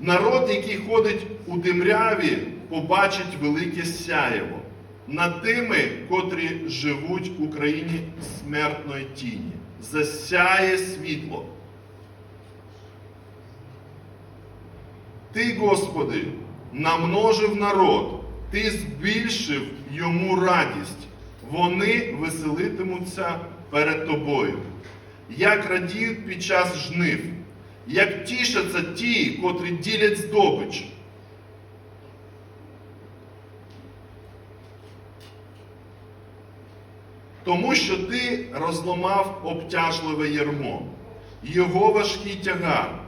Народ, який ходить у темряві, побачить велике сяєво над тими, котрі живуть у країні смертної тіні. Засяє світло. Ти, Господи, намножив народ, Ти збільшив йому радість. Вони веселитимуться перед тобою, як радіють під час жнив, як тішаться ті, котрі ділять здобич. Тому що ти розламав обтяжливе ярмо, його важкий тягар,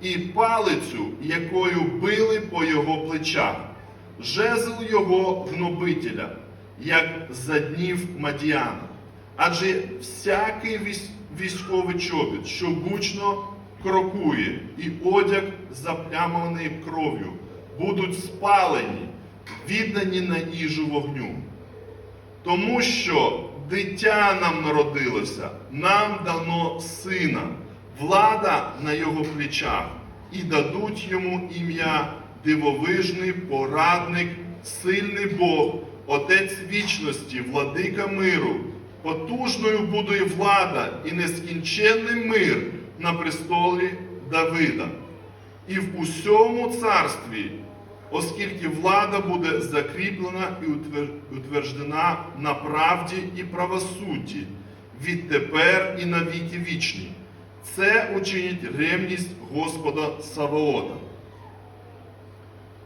і палицю, якою били по його плечах, жезл його гнобителя, як за днів Мадіана. Адже всякий військовий чобіт, що гучно крокує, і одяг, заплямований кров'ю, будуть спалені, віддані на їжу вогню. Тому що дитя нам народилося, нам дано сина, влада на його плечах, і дадуть йому ім'я дивовижний порадник, сильний Бог, Отець вічності, владика миру. Потужною буде влада і нескінченний мир на престолі Давида. І в усьому царстві оскільки влада буде закріплена і утвер- утверджена на правді і правосудді відтепер і на віки вічні. Це учинить ревність Господа Саваота.